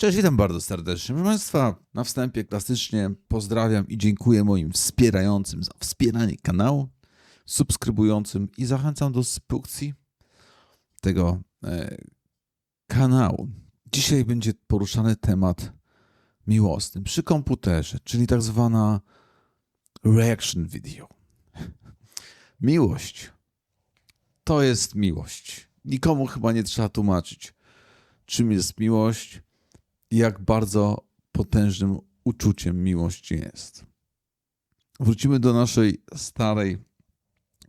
Cześć, witam bardzo serdecznie. Proszę Państwa, na wstępie klasycznie pozdrawiam i dziękuję moim wspierającym za wspieranie kanału, subskrybującym i zachęcam do subskrypcji tego e, kanału. Dzisiaj będzie poruszany temat miłosny przy komputerze, czyli tak zwana reaction video. Miłość to jest miłość. Nikomu chyba nie trzeba tłumaczyć, czym jest miłość jak bardzo potężnym uczuciem miłości jest. Wrócimy do naszej starej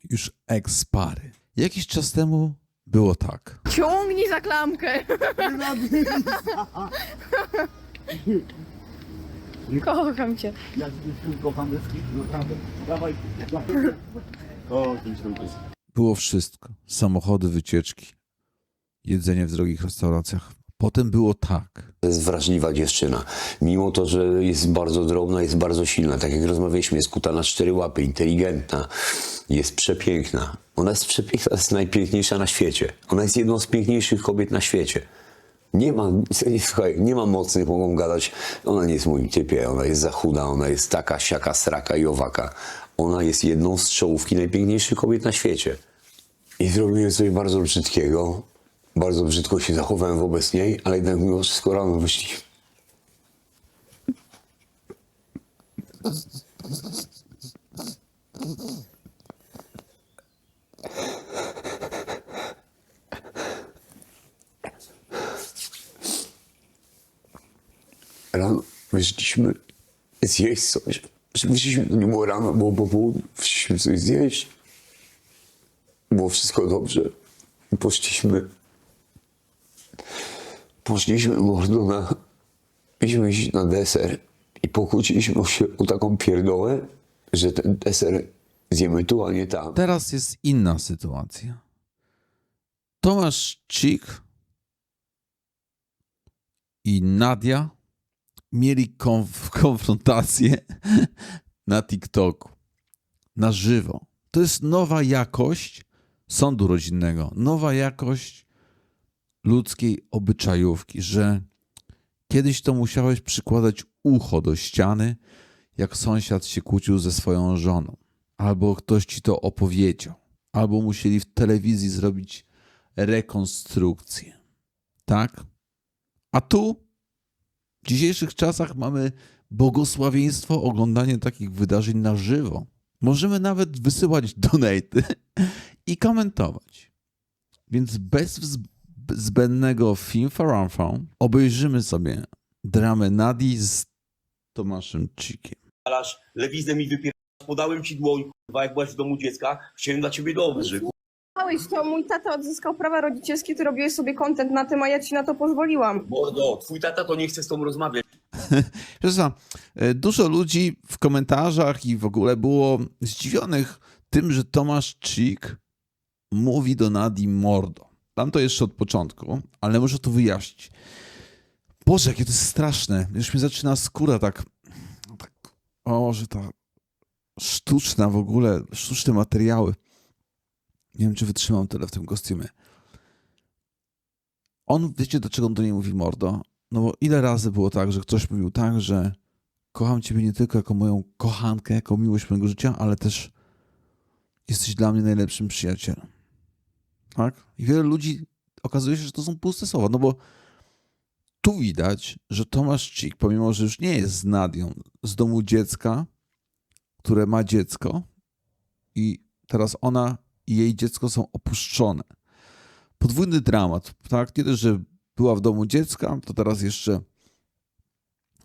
już ex-pary. Jakiś czas temu było tak. Ciągnij za klamkę. Kocham cię. Było wszystko. Samochody, wycieczki, jedzenie w drogich restauracjach. Potem było tak. To jest wrażliwa dziewczyna. Mimo to, że jest bardzo drobna, jest bardzo silna. Tak jak rozmawialiśmy, jest kuta na cztery łapy, inteligentna, jest przepiękna. Ona jest przepiękna, jest najpiękniejsza na świecie. Ona jest jedną z piękniejszych kobiet na świecie. Nie ma, słuchaj, nie ma mocnych, mogą gadać. Ona nie jest w moim typie, ona jest za chuda, ona jest taka, siaka, sraka i owaka. Ona jest jedną z czołówki najpiękniejszych kobiet na świecie. I zrobiłem coś bardzo brzydkiego. Bardzo brzydko się zachowałem wobec niej, ale jednak mimo wszystko rano wyszliśmy. Rano wyszliśmy zjeść coś. Wyszliśmy, nie było rano, było po południu. Wyszliśmy coś zjeść. Było wszystko dobrze. Poszliśmy. Poszliśmy mordo na. Mieliśmy iść na deser i pokłóciliśmy się o taką pierdołę, że ten deser zjemy tu, a nie tam. Teraz jest inna sytuacja. Tomasz Cik i Nadia mieli konf- konfrontację na TikToku, na żywo. To jest nowa jakość sądu rodzinnego, nowa jakość ludzkiej obyczajówki, że kiedyś to musiałeś przykładać ucho do ściany, jak sąsiad się kłócił ze swoją żoną, albo ktoś ci to opowiedział, albo musieli w telewizji zrobić rekonstrukcję. Tak? A tu w dzisiejszych czasach mamy błogosławieństwo oglądanie takich wydarzeń na żywo. Możemy nawet wysyłać donaty i komentować. Więc bez zbędnego finfaranfą obejrzymy sobie dramę Nadi z Tomaszem Cikiem. Alasz, lewizę mi wypierasz, podałem ci dłoń, kurwa, jak byłaś w domu dziecka, chciałem dla ciebie dobrze, kurwa. Słuchałeś, to mój tata odzyskał prawa rodzicielskie, ty robiłeś sobie content na tym, a ja ci na to pozwoliłam. Mordo, twój tata to nie chce z tobą rozmawiać. Zresztą e, dużo ludzi w komentarzach i w ogóle było zdziwionych tym, że Tomasz Cik mówi do Nadi mordo. Tam to jeszcze od początku, ale muszę to wyjaśnić. Boże, jakie to jest straszne. Już mi zaczyna skóra tak, tak o, że ta sztuczna w ogóle, sztuczne materiały. Nie wiem, czy wytrzymam tyle w tym kostiumie. On, wiecie, dlaczego on do niej mówi mordo? No bo ile razy było tak, że ktoś mówił tak, że kocham ciebie nie tylko jako moją kochankę, jako miłość mojego życia, ale też jesteś dla mnie najlepszym przyjacielem. Tak? I wiele ludzi okazuje się, że to są puste słowa, no bo tu widać, że Tomasz Cik, pomimo, że już nie jest z Nadią z domu dziecka, które ma dziecko i teraz ona i jej dziecko są opuszczone. Podwójny dramat, tak? Nie że była w domu dziecka, to teraz jeszcze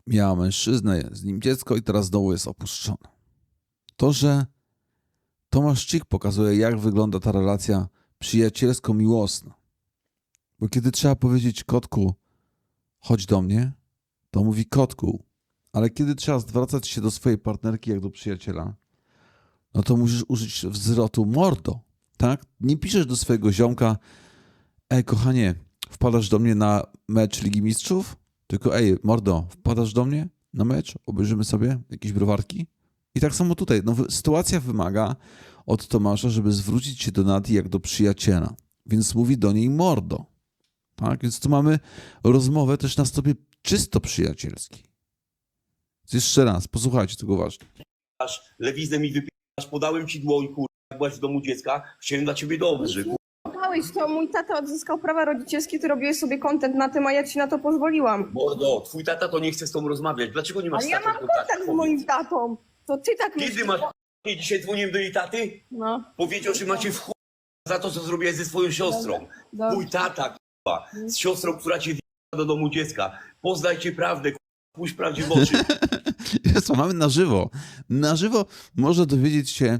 miała mężczyznę, z nim dziecko i teraz znowu jest opuszczona. To, że Tomasz Cik pokazuje, jak wygląda ta relacja przyjacielsko-miłosna. Bo kiedy trzeba powiedzieć kotku, chodź do mnie, to mówi kotku, ale kiedy trzeba zwracać się do swojej partnerki jak do przyjaciela, no to musisz użyć wzrotu mordo, tak? Nie piszesz do swojego ziomka, ej kochanie, wpadasz do mnie na mecz Ligi Mistrzów? Tylko ej, mordo, wpadasz do mnie na mecz? Obejrzymy sobie jakieś browarki? I tak samo tutaj. No, sytuacja wymaga od Tomasza, żeby zwrócić się do Nadi jak do przyjaciela. Więc mówi do niej mordo. Tak? Więc tu mamy rozmowę też na stopie czysto przyjacielski. Jeszcze raz, posłuchajcie tego uważnie. lewizę mi wypierasz, podałem ci dłoń, kurwa, jak byłaś w domu dziecka, chciałem dla ciebie dobrze, kurwa. To mój tata odzyskał prawa rodzicielskie, ty robiłeś sobie content na tym, a ja ci na to pozwoliłam. Mordo, twój tata to nie chce z tobą rozmawiać. Dlaczego nie masz Ale ja mam kontakt z moim tatą. To ty tak Kiedy myślisz. masz... Nie, Dzisiaj dzwoniłem do jej taty, No, powiedział, że macie w chuj za to, co zrobiłeś ze swoją siostrą. dobrze. Twój tata, kurwa, z siostrą, która cię wjechała do domu dziecka. Poznajcie prawdę, kurwa, pójść prawdzie w oczy. Jest, mamy na żywo. Na żywo można dowiedzieć się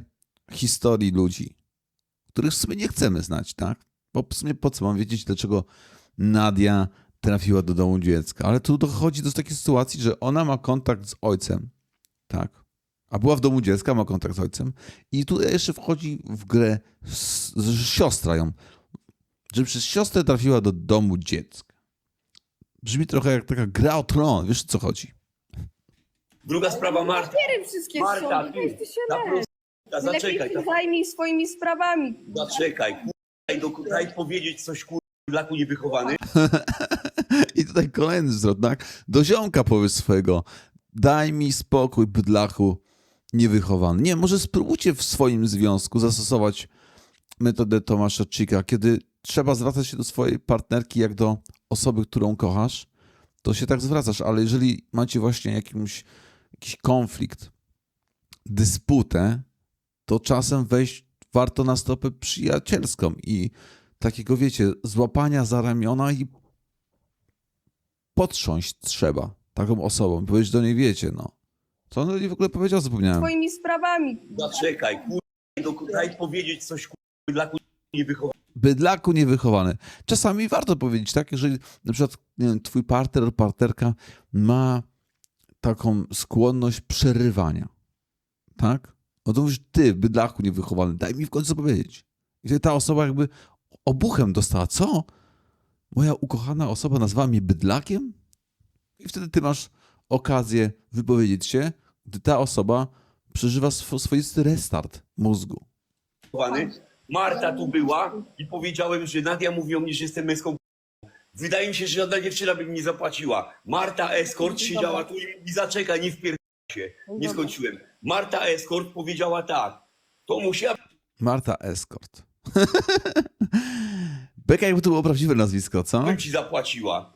historii ludzi, których w sumie nie chcemy znać, tak? Bo w sumie po co mam wiedzieć, dlaczego Nadia trafiła do domu dziecka? Ale tu dochodzi do takiej sytuacji, że ona ma kontakt z ojcem, tak? A była w domu dziecka, ma kontakt z ojcem. I tu jeszcze wchodzi w grę s- s- siostra ją, że przez siostrę trafiła do domu dziecka. Brzmi trochę jak taka gra o tron, wiesz o co chodzi? Druga sprawa, Marta. Papiery wszystkie Marta, są, ty, ty się ta weź. prostytutka, Lepiej zaczekaj, się ta, zajmij swoimi sprawami. zaczekaj, kurwa, daj, do, daj powiedzieć coś, kurwa, blaku niewychowany. I tutaj kolejny zwrot, tak? Do ziomka powiedz swojego, daj mi spokój, bydlachu niewychowany. Nie, może spróbujcie w swoim związku zastosować metodę Tomasza Czyka, kiedy trzeba zwracać się do swojej partnerki jak do osoby, którą kochasz, to się tak zwracasz, ale jeżeli macie właśnie jakimś, jakiś konflikt, dysputę, to czasem wejść warto na stopę przyjacielską i takiego, wiecie, złapania za ramiona i potrząść trzeba taką osobą. Powiedzieć do niej, wiecie, no. Co on w ogóle powiedział, zapomniałem. Swoimi sprawami. Zaczekaj, kurwa, daj, powiedzieć coś, kurwa, niewychowany. Bydlaku niewychowany. Czasami warto powiedzieć, tak? Jeżeli na przykład nie wiem, twój partner, partnerka ma taką skłonność przerywania, tak? No to mówisz, ty, bydlaku niewychowany, daj mi w końcu powiedzieć. I ta osoba jakby obuchem dostała. Co? Moja ukochana osoba nazwała mnie bydlakiem? I wtedy ty masz okazję wypowiedzieć się, gdy ta osoba przeżywa swo- swoisty restart mózgu. Marta tu była i powiedziałem, że Nadia mówi o mnie, że jestem męską k***ą. Wydaje mi się, że żadna dziewczyna by mi nie zapłaciła. Marta Escort siedziała tu i mi zaczeka, nie wpierdolę się. Nie skończyłem. Marta Escort powiedziała tak. To musi Marta Escort. Beka jakby to było prawdziwe nazwisko, co? bym ci zapłaciła.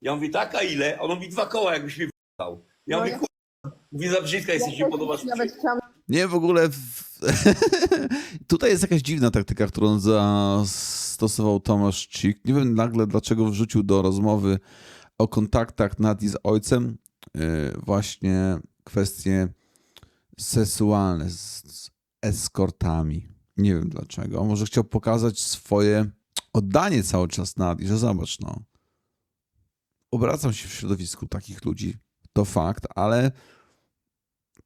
Ja mówię, tak, a ile? A on mówi dwa koła, jakbyś mnie wyjechał. Ja No mówię, mówię, za brzydka mi się. Nawet chciałam Nie, w ogóle. W... Tutaj jest jakaś dziwna taktyka, którą zastosował Tomasz Cik. Nie wiem nagle, dlaczego wrzucił do rozmowy o kontaktach Nadii z ojcem yy, właśnie kwestie seksualne z, z eskortami. Nie wiem dlaczego. Może chciał pokazać swoje oddanie cały czas Nadii, że zobacz, no. Obracam się w środowisku takich ludzi. To fakt, ale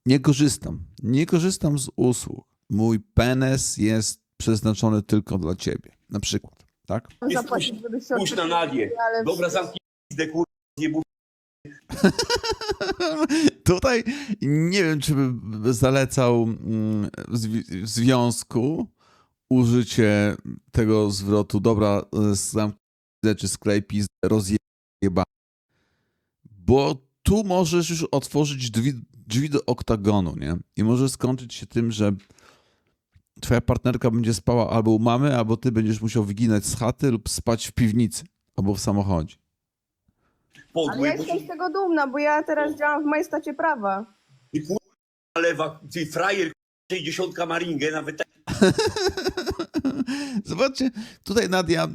nie korzystam. Nie korzystam z usług. Mój penes jest przeznaczony tylko dla ciebie. Na przykład, tak? Nie zapłacić, żeby się Spójrz na Nadię. ale Dobra, zamknij zjebu. Tutaj nie wiem, czy by zalecał mm, w zwi- w związku użycie tego zwrotu dobra, zamknij czy sklej pizdę, rozjeba. Bo tu możesz już otworzyć drzwi, drzwi do oktagonu, nie? I może skończyć się tym, że twoja partnerka będzie spała albo u mamy, albo ty będziesz musiał wyginać z chaty lub spać w piwnicy albo w samochodzie. Ale ja jestem z tego dumna, bo ja teraz działam w majestacie prawa. ty kurwa lewa, ty frajer, 60 maringę, nawet tak Zobaczcie, tutaj Nadia e,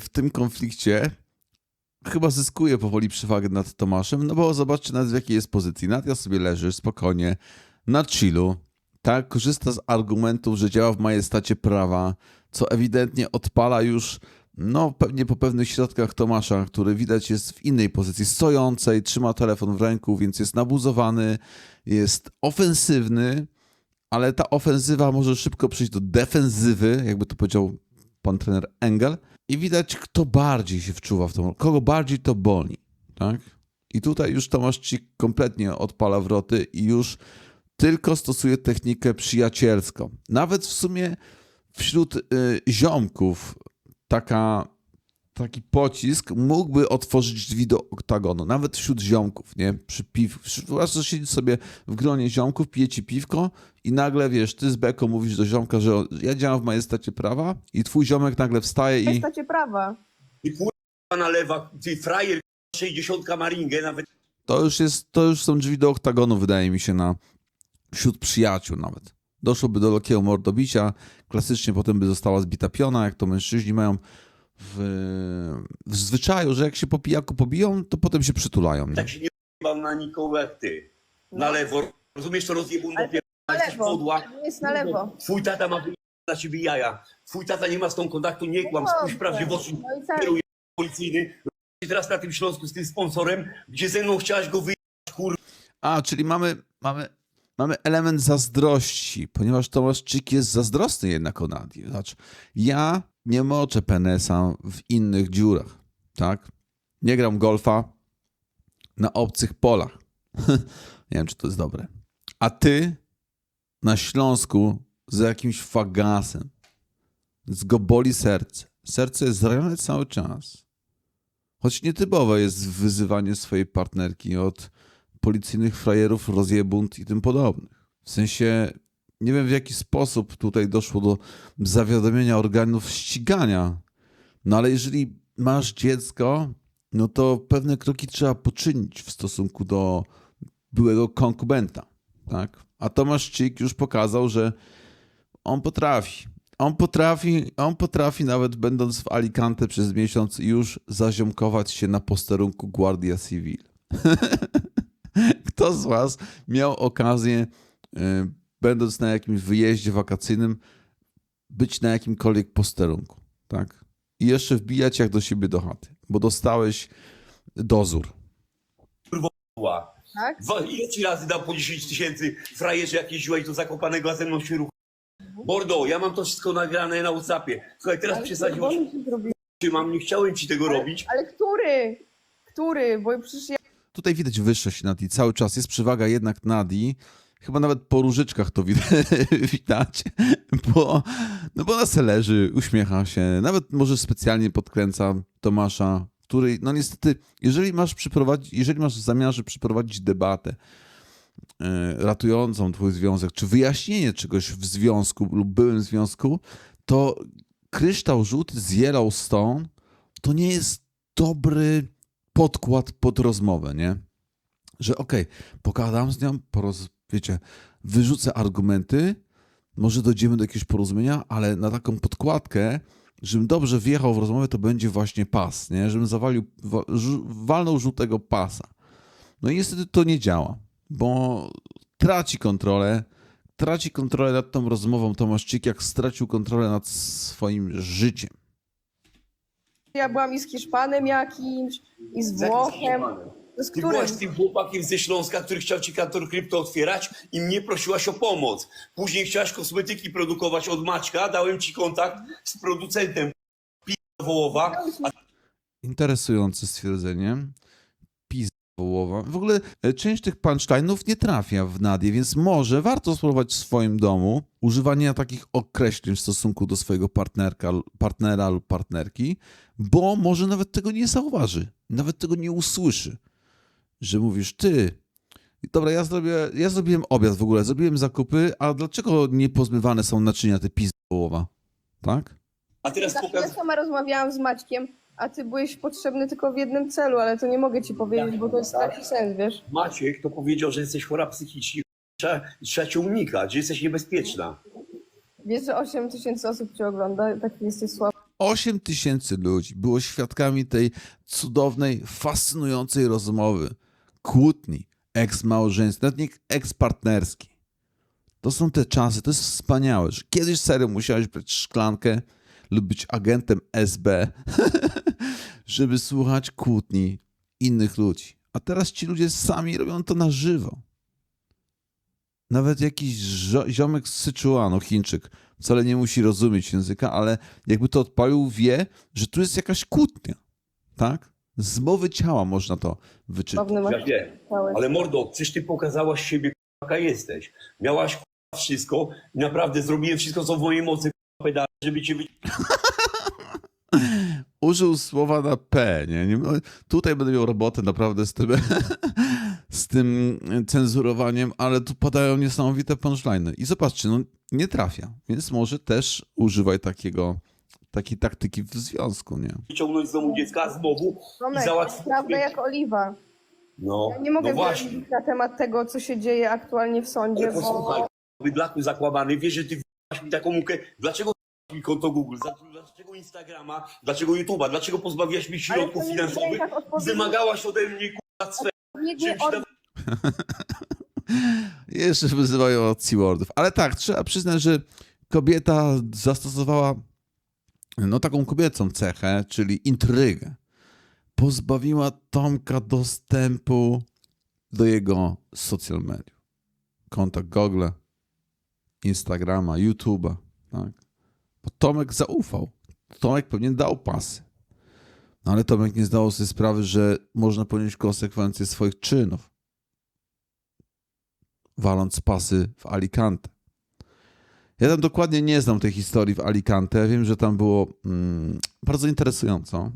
w tym konflikcie chyba zyskuje powoli przewagę nad Tomaszem, no bo zobaczcie nawet w jakiej jest pozycji. Nadia sobie leży spokojnie, na chillu, tak, korzysta z argumentów, że działa w majestacie prawa, co ewidentnie odpala już, no pewnie po pewnych środkach Tomasza, który widać jest w innej pozycji, stojącej, trzyma telefon w ręku, więc jest nabuzowany, jest ofensywny, ale ta ofensywa może szybko przejść do defensywy, jakby to powiedział pan trener Engel. I widać, kto bardziej się wczuwa w tą, kogo bardziej to boli, tak? I tutaj już Tomasz ci kompletnie odpala wroty i już tylko stosuje technikę przyjacielską. Nawet w sumie wśród y, ziomków taka taki pocisk mógłby otworzyć drzwi do oktagonu, nawet wśród ziomków, nie? Przy piw. Wyobraź sobie, siedzieć sobie w gronie ziomków, pijecie piwko i nagle, wiesz, ty z Beko mówisz do ziomka, że ja działam w majestacie prawa i twój ziomek nagle wstaje i... Stacie prawa. Ty kurwa na lewa, ty frajer 60 maringę, nawet To już jest, to już są drzwi do oktagonu, wydaje mi się, na wśród przyjaciół nawet. Doszłoby do lokiego mordobicia, klasycznie potem by została zbita piona, jak to mężczyźni mają w, w zwyczaju, że jak się po pijaku pobiją, to potem się przytulają. Nie? tak się nie mam na nikogo ty. Na lewo, rozumiesz to rozjebun Ale Na jesteś lewo. podła. Jest na lewo. Twój tata ma wyjebane na ciebie jaja. Twój tata nie ma z tą kontaktu, nie kłam, spójrz prawdzie w oczy. No i tak. Kieruje policyjny. Teraz na tym Śląsku z tym sponsorem, gdzie ze mną chciałaś go wyjechać, kur... A, czyli mamy, mamy, mamy element zazdrości, ponieważ Tomaszczyk jest zazdrosny jednak o Nadię. Znaczy, ja nie moczę penesa w innych dziurach, tak? Nie gram golfa na obcych polach. nie wiem, czy to jest dobre. A ty na Śląsku za jakimś fagasem. Z go boli serce. Serce jest zranione cały czas. Choć nietypowe jest wyzywanie swojej partnerki od policyjnych frajerów, rozjebunt i tym podobnych. W sensie, nie wiem w jaki sposób tutaj doszło do zawiadomienia organów ścigania, no ale jeżeli masz dziecko, no to pewne kroki trzeba poczynić w stosunku do byłego konkubenta, tak? A Tomaszczyk już pokazał, że on potrafi. On potrafi, on potrafi nawet będąc w Alicante przez miesiąc już zaziomkować się na posterunku Guardia Civil. Kto z Was miał okazję, y, będąc na jakimś wyjeździe wakacyjnym, być na jakimkolwiek posterunku, tak? I jeszcze wbijać jak do siebie do chaty, bo dostałeś dozór. Tak? Ile ci razy dał po 10 tysięcy frajerze, jak jeździłeś do Zakopanego, a ze mną się ruch... Mordo, ja mam to wszystko nagrane na Whatsappie. Słuchaj, teraz przesadziłeś, zrobił. czy mam, nie chciałem ci tego robić. Ale który? Który? Bo przecież ja Tutaj widać wyższość Nadi cały czas. Jest przewaga jednak Nadi. Chyba nawet po różyczkach to widać, bo, no bo ona se leży, uśmiecha się, nawet może specjalnie podkręca Tomasza, który, no niestety, jeżeli masz przyprowadzić, jeżeli masz w zamiarze przyprowadzić debatę e, ratującą twój związek, czy wyjaśnienie czegoś w związku lub byłym związku, to kryształ żółty z Yellowstone to nie jest dobry podkład pod rozmowę, nie? Że okej, pogadam z nią, poroz, wiecie, wyrzucę argumenty, może dojdziemy do jakiegoś porozumienia, ale na taką podkładkę, żebym dobrze wjechał w rozmowę, to będzie właśnie pas, nie? Żebym zawalił, walnął żółtego pasa. No i niestety to nie działa, bo traci kontrolę, traci kontrolę nad tą rozmową Tomaszczyk, jak stracił kontrolę nad swoim życiem. Ja byłam i z Hiszpanem jakimś, i z Włochem. Z Ty którym? byłaś tym chłopakiem ze Śląska, który chciał ci kantor krypto otwierać i mnie prosiłaś o pomoc. Później chciałaś kosmetyki produkować od Maćka, dałem ci kontakt z producentem p***a wołowa, a Interesujące stwierdzenie. Pizda wołowa. W ogóle e, część tych punchline'ów nie trafia w Nadię, więc może warto spróbować w swoim domu używania takich określeń w stosunku do swojego partnerka, partnera lub partnerki, bo może nawet tego nie zauważy, nawet tego nie usłyszy, że mówisz, ty, dobra, ja, zrobię, ja zrobiłem obiad w ogóle, zrobiłem zakupy, a dlaczego nie pozmywane są naczynia te pizda wołowa? Tak? a teraz Znaczy, ja sama rozmawiałam z Maćkiem, a ty byłeś potrzebny tylko w jednym celu, ale to nie mogę ci powiedzieć, bo to jest taki sens, wiesz? Maciek to powiedział, że jesteś chora psychicznie trzeba, trzeba cię unikać, że jesteś niebezpieczna. Wiesz, że 8 tysięcy osób cię ogląda, taki jesteś słaby. 8 tysięcy ludzi było świadkami tej cudownej, fascynującej rozmowy, kłótni eks-małżeńskiej, nawet nie eks-partnerskiej. To są te czasy, to jest wspaniałe, że kiedyś serio musiałeś brać szklankę lub być agentem SB, żeby słuchać kłótni innych ludzi. A teraz ci ludzie sami robią to na żywo. Nawet jakiś ziomek z Syczuanu, Chińczyk, wcale nie musi rozumieć języka, ale jakby to odpalił, wie, że tu jest jakaś kłótnia, tak? Z mowy ciała można to wyczytać. Ja wiem, ale mordo, przecież ty pokazałaś siebie, jaka jesteś. Miałaś k***a, wszystko i naprawdę zrobiłem wszystko, co w mojej mocy, k***a, pedale, żeby cię wy... użył słowa na P, nie? nie? no, Tutaj będę miał robotę naprawdę z tym, z tym cenzurowaniem, ale tu padają niesamowite punchline'y. I zobaczcie, no nie trafia, więc może też używaj takiego, takiej taktyki w związku, nie? wyciągnąć z domu dziecka znowu i Tomek, załatwić. prawda jak oliwa. No, Ja nie mogę no właśnie. na temat tego, co się dzieje aktualnie w sądzie, Ale posłuchaj, bo bydlaku zakłamany, wiesz, że ty masz mi taką mukę. Dlaczego mi konto Google? Za- Dlaczego Instagrama? Dlaczego YouTube'a? Dlaczego pozbawiasz mnie Ale środków nie finansowych? Wymagałaś ode mnie kurwa swe. odpowiednie Czymś Jeszcze wyzywają od C-wordów. Ale tak, trzeba przyznać, że kobieta zastosowała no taką kobiecą cechę, czyli intrygę. Pozbawiła Tomka dostępu do jego social mediów. Konta Google, Instagrama, YouTube'a. Tak? Bo Tomek zaufał. Tomek pewnie dał pasy. No ale Tomek nie zdawał sobie sprawy, że można ponieść konsekwencje swoich czynów waląc pasy w Alicante. Ja tam dokładnie nie znam tej historii w Alicante. Wiem, że tam było mm, bardzo interesująco.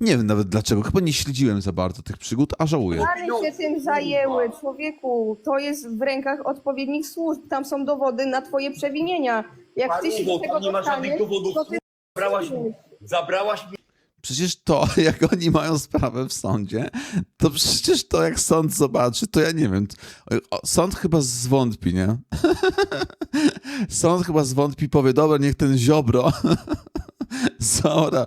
Nie wiem nawet dlaczego. Chyba nie śledziłem za bardzo tych przygód, a żałuję. Ale się tym zajęły, człowieku. To jest w rękach odpowiednich służb. Tam są dowody na twoje przewinienia. Jak ty się do dowód, tego nie ma żadnych dostaniesz, dowodów. to ty Zabrałaś, zabrałaś mi Przecież to, jak oni mają sprawę w sądzie, to przecież to, jak sąd zobaczy, to ja nie wiem. Sąd chyba zwątpi, nie? Sąd chyba zwątpi, powie, dobra, niech ten ziobro Zora,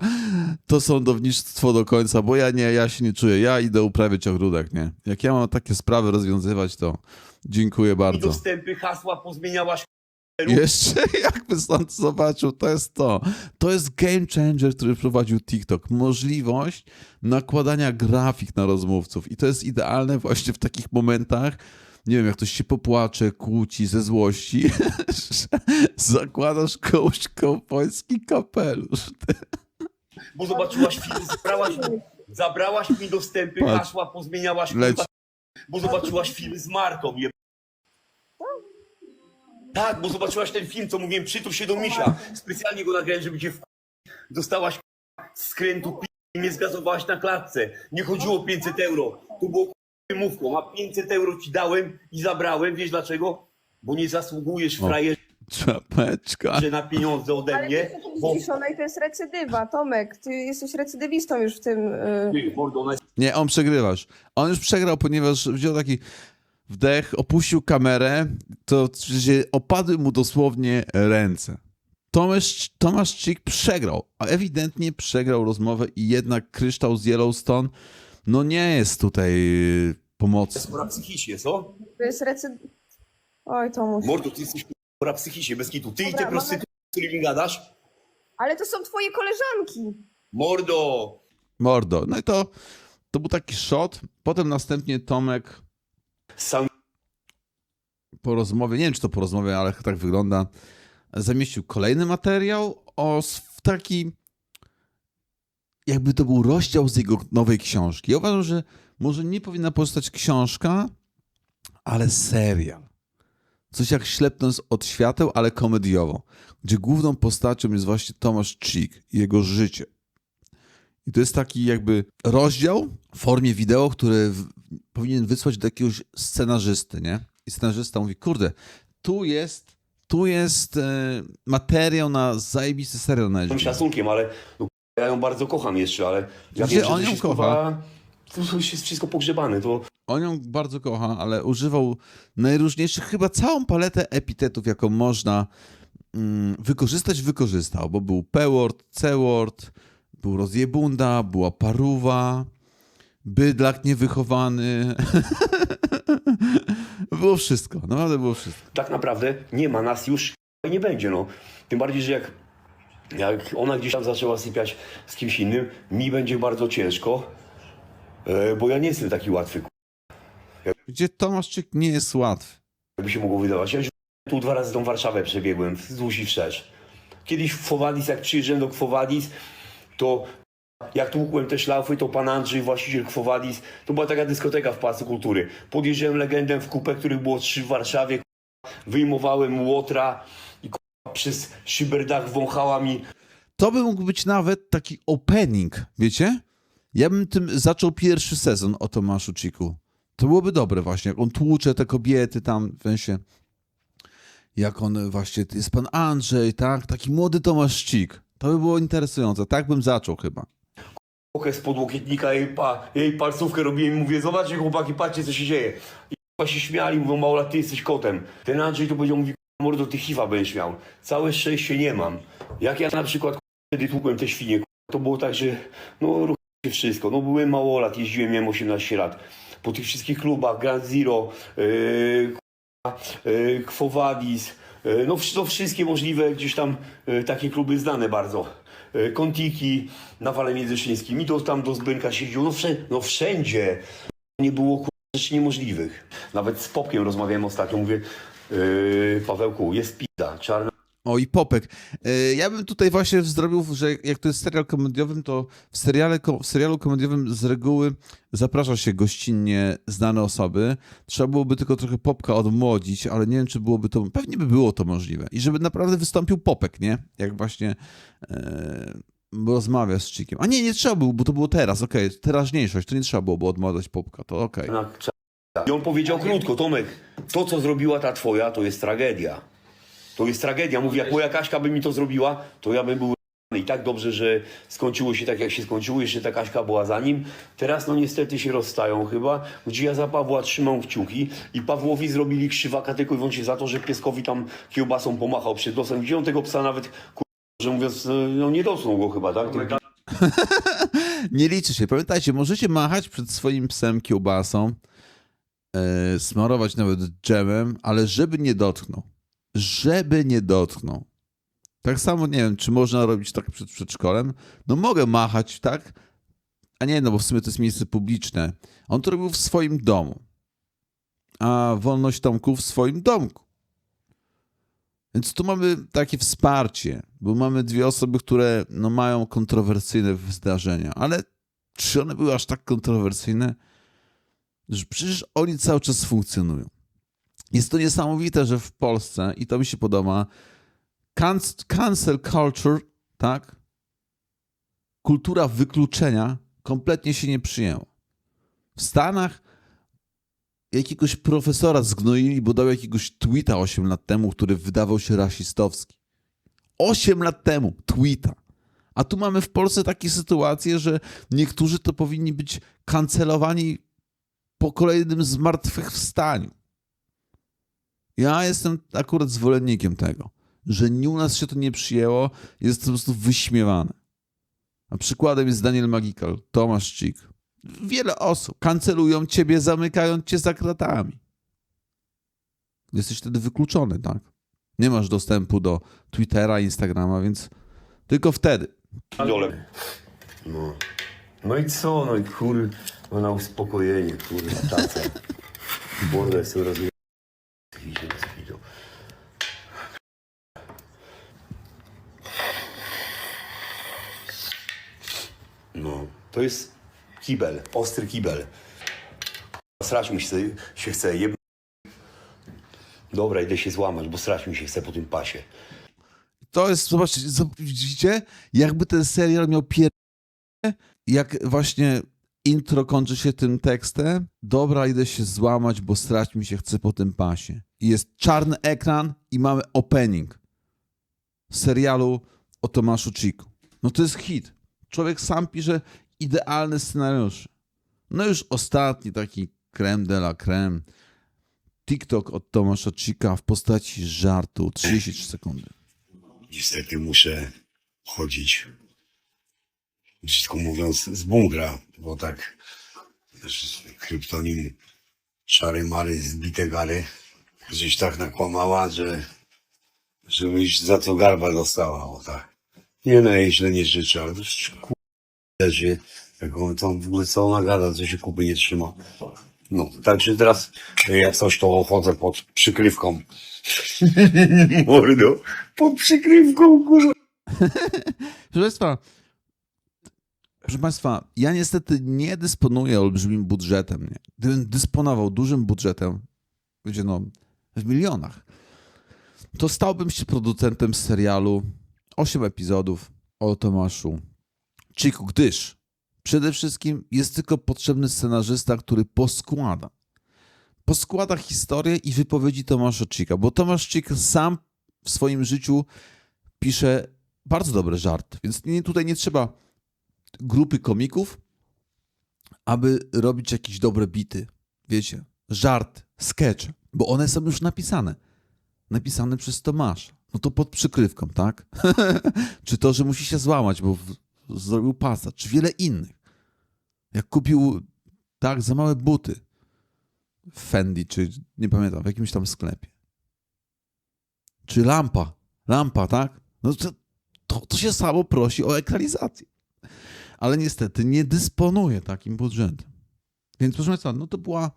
to sądownictwo do końca, bo ja nie, ja się nie czuję. Ja idę uprawiać ogródek, nie? Jak ja mam takie sprawy rozwiązywać, to dziękuję bardzo. dostępy, hasła pozmieniałaś. Jeszcze jakby sąd zobaczył, to jest to. To jest game changer, który wprowadził TikTok. Możliwość nakładania grafik na rozmówców. I to jest idealne właśnie w takich momentach, nie wiem, jak ktoś się popłacze, kłóci ze złości, że zakładasz komuś kowbojski kapelusz. Bo zobaczyłaś film, zabrałaś, zabrałaś mi dostępy, Patrz. hasła pozmieniałaś. Kurwa, Bo zobaczyłaś film z Martą. Je... Tak, bo zobaczyłaś ten film, co mówiłem, przytul się do misia. Specjalnie go nagrałem, żeby cię w... Dostałaś skrętu i mnie zgazowałaś na klatce. Nie chodziło o 500 euro. Tu było wymówką, a 500 euro ci dałem i zabrałem. Wiesz dlaczego? Bo nie zasługujesz frajerze Czapeczka. na pieniądze ode Ale mnie. ty jesteś Bo... i to jest recydywa. Tomek, ty jesteś recydywistą już w tym... y, Ty, mordo, ona jest Nie, on przegrywasz. On już przegrał, ponieważ wziął taki wdech, opuścił kamerę, to opadły mu dosłownie ręce. Tomasz, Tomasz Cik przegrał, a ewidentnie przegrał rozmowę i jednak kryształ z Yellowstone no nie jest tutaj pomocny. chora psychicznie, co? To jest recydywa. Oj, Tomuś. Mordo, ty jesteś chora psychicznie, bez kitu. Ty i te Dobra, prostytutki, z którymi gadasz? Ale to są twoje koleżanki. Mordo! Mordo. No i to, to był taki shot. Potem następnie Tomek Sam po rozmowie, nie wiem czy to po rozmowie, ale tak wygląda, zamieścił kolejny materiał o taki, jakby to był rozdział z jego nowej książki. Ja uważam, że może nie powinna powstać książka, ale serial. Coś jak Ślepnąc od świateł, ale komediowo, gdzie główną postacią jest właśnie Tomasz Cik i jego życie. I to jest taki jakby rozdział formie wideo, który powinien wysłać do jakiegoś scenarzysty, nie? I scenarzysta mówi, kurde, tu jest, tu jest e, materiał na zajebisty serial na HBO. szacunkiem, ale no, ja ją bardzo kocham jeszcze, ale ja Gdzie wiem, on ją kocha? To już jest wszystko pogrzebane, to On ją bardzo kocha, ale używał najróżniejszych, chyba całą paletę epitetów, jaką można mm, wykorzystać, wykorzystał, bo był P-word, C-word, był rozjebunda, była paruwa, bydlak niewychowany. było wszystko, naprawdę było wszystko. tak naprawdę nie ma nas już i nie będzie, no. Tym bardziej, że jak, jak ona gdzieś tam zaczęła sypiać z kimś innym, mi będzie bardzo ciężko, e, bo ja nie jestem taki łatwy, Gdzie Tomaszczyk nie jest łatwy. jakby się mogło wydawać. Ja już tu dwa razy tą Warszawę przebiegłem, wzdłuż i wszerz. Kiedyś w Fowadis, jak przyjeżdżałem do Kwowadis, to jak tłukłem te szlafy, to pan Andrzej, właściciel Kwowadis, to była taka dyskoteka w Pałacu Kultury. Podjeżdżałem legendę w kupę, których było trzy w Warszawie, wyjmowałem łotra i przez szyberdach wąchała mi to by mógł być nawet taki opening, wiecie? Ja bym tym zaczął pierwszy sezon o Tomaszu Ciku. To byłoby dobre właśnie, jak on tłucze te kobiety tam, w sensie, jak on właśnie, jest pan Andrzej, tak? Taki młody Tomasz Cik. To by było interesujące, tak bym zaczął chyba. Okres z podłokietnika, jej, pa, jej palcówkę robiłem i mówię, zobaczcie chłopaki, patrzcie co się dzieje. I k***a się śmiali, mówią, Maula, ty jesteś kotem. Ten Andrzej to powiedział, mówi, mordo, ty hiwa będziesz miał. Całe szczęście nie mam. Jak ja na przykład k***a, wtedy tłukłem te świnie, to było tak, że no ruch się wszystko. No byłem małolat, jeździłem, miałem 18 lat. Po tych wszystkich klubach, Grand Zero, yy, yy, no, no wszystkie możliwe gdzieś tam takie kluby znane bardzo. Yy, Kontiki, na Wale Międzyszyńskim i to tam do Zbynka siedział, no, wszędzie, no wszędzie. Nie było rzeczy niemożliwych. Nawet z Popkiem rozmawiałem ostatnio, mówię, yy, Pawełku, jest pizda, czarna O i Popek. E, Ja bym tutaj właśnie zrobił, że jak to jest serial komediowym, to w, seriale, w serialu komediowym z reguły zaprasza się gościnnie znane osoby. Trzeba byłoby tylko trochę Popka odmłodzić, ale nie wiem, czy byłoby to, pewnie by było to możliwe. I żeby naprawdę wystąpił Popek, nie? Jak właśnie e, rozmawia z Chikiem. A nie, nie trzeba było, bo to było teraz, okej, teraźniejszość, to nie trzeba byłoby odmładzać Popka, to okej. czarna. I on powiedział krótko, Tomek, to co zrobiła ta twoja, to jest tragedia. To jest tragedia. Mówi, jak moja Kaśka by mi to zrobiła, to ja bym był i tak dobrze, że skończyło się tak, jak się skończyło. Jeszcze ta Kaśka była za nim. Teraz no niestety się rozstają chyba, gdzie ja za Pawła trzymam kciuki i Pawłowi zrobili krzywaka tylko i wyłącznie za to, że pieskowi tam kiełbasą pomachał przed nosem. Gdzie on tego psa nawet, kur... że mówiąc, no nie docnął go chyba, tak? Tym Nie liczy się. Pamiętajcie, możecie machać przed swoim psem kiełbasą, e, smarować nawet dżemem, ale żeby nie dotknął. Żeby nie dotknął. Tak samo nie wiem, czy można robić tak przed przedszkolem. No mogę machać, tak? A nie, no bo w sumie to jest miejsce publiczne. On to robił w swoim domu. A wolność Tomku w swoim domku. Więc tu mamy takie wsparcie, bo mamy dwie osoby, które no, mają kontrowersyjne zdarzenia, ale czy one były aż tak kontrowersyjne? Że przecież oni cały czas funkcjonują. Jest to niesamowite, że w Polsce, i to mi się podoba, canc- cancel culture, tak? Kultura wykluczenia kompletnie się nie przyjęła. W Stanach jakiegoś profesora zgnoili, bo dał jakiegoś tweeta 8 lat temu, który wydawał się rasistowski. 8 lat temu tweeta. A tu mamy w Polsce takie sytuacje, że niektórzy to powinni być kancelowani po kolejnym zmartwychwstaniu. Ja jestem akurat zwolennikiem tego, że nie u nas się to nie przyjęło, jest to po prostu wyśmiewane. A przykładem jest Daniel Magikal, Tomasz Cik. Wiele osób kancelują ciebie, zamykają cię za kratami. Jesteś wtedy wykluczony, tak? Nie masz dostępu do Twittera, Instagrama, więc tylko wtedy. dole. No. No i co? No i kur... No na uspokojenie, kurwa, taca. Rozwijany. No, to jest kibel, ostry kibel. Srać mi się, się chce, jeb... Dobra, idę się złamać, bo srać mi się chce po tym pasie. To jest, zobaczcie, zob- widzicie, jakby ten serial miał pier... jak właśnie intro kończy się tym tekstem, dobra, idę się złamać, bo strać mi się chce po tym pasie. I jest czarny ekran i mamy opening serialu o Tomaszu Ciku. No to jest hit. Człowiek sam pisze idealne scenariusze. No już ostatni taki creme de la creme. TikTok od Tomasza Cika w postaci żartu 33 sekundy. niestety muszę chodzić, brzydko mówiąc, z bunkra, bo tak kryptonim Szary Mary zbite gary gdzieś tak nakłamała, że żebyś za co garba dostała, o tak. Nie no, jej źle nie życzę, ale to leży, jak on tam w ogóle ona gada, co się kupy nie trzyma. No, także teraz jak coś to chodzę pod przykrywką. Mordo, pod przykrywką, kurwa. Proszę Państwa, proszę Państwa, ja niestety nie dysponuję olbrzymim budżetem. Nie. Gdybym dysponował dużym budżetem, wiecie, no, w milionach, to stałbym się producentem serialu 8 epizodów, o Tomaszu Czyku, gdyż przede wszystkim jest tylko potrzebny scenarzysta, który poskłada. Poskłada historię i wypowiedzi Tomasza Czyka, bo Tomasz Czyk sam w swoim życiu pisze bardzo dobre żarty, więc nie, tutaj nie trzeba grupy komików, aby robić jakieś dobre bity. Wiecie, żart, sketch, bo one są już napisane. Napisane przez Tomasza. No to pod przykrywką, tak? czy to, że musi się złamać, bo zrobił pasa, czy wiele innych. Jak kupił tak za małe buty w Fendi, czy nie pamiętam, w jakimś tam sklepie. Czy lampa, lampa, tak? No to, to, to się samo prosi o ekranizację. Ale niestety nie dysponuje takim budżetem. Więc proszę Państwa, no to była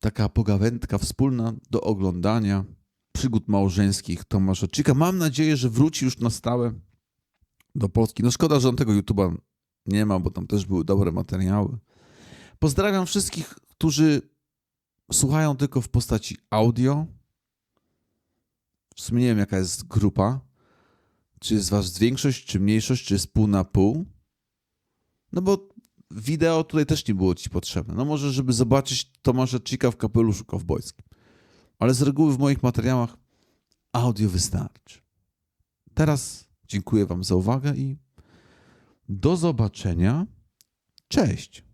taka pogawędka wspólna do oglądania przygód małżeńskich Tomasza Czyka. Mam nadzieję, że wróci już na stałe do Polski. No szkoda, że on tego YouTube'a nie ma, bo tam też były dobre materiały. Pozdrawiam wszystkich, którzy słuchają tylko w postaci audio. W sumie nie wiem, jaka jest grupa. Czy jest was większość, czy mniejszość, czy jest pół na pół. No bo wideo tutaj też nie było ci potrzebne. No może, żeby zobaczyć Tomasza Czyka w kapeluszu kowbojskim. Ale z reguły w moich materiałach audio wystarczy. Teraz dziękuję wam za uwagę i do zobaczenia. Cześć.